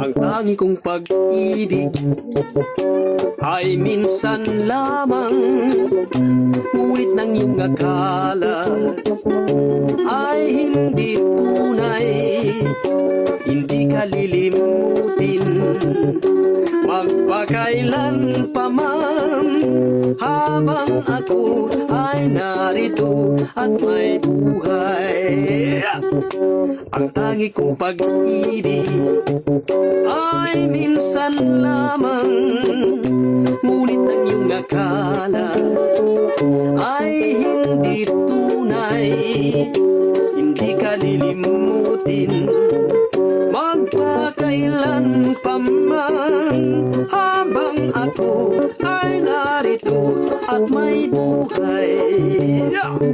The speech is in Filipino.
Ang tangi kong pag-ibig ay minsan lamang Ngunit ng iyong akala ay hindi tunay. Hindi ka lilimutin Magpakailan pa man Habang ako ay narito at may buhay. Ang tangi kong pag-ibig ay minsan lamang. Ngunit ang iyong akala ay hindi tunay. Hindi ka lilimutin Magpakailan pa man Habang ako ay narito at may buhay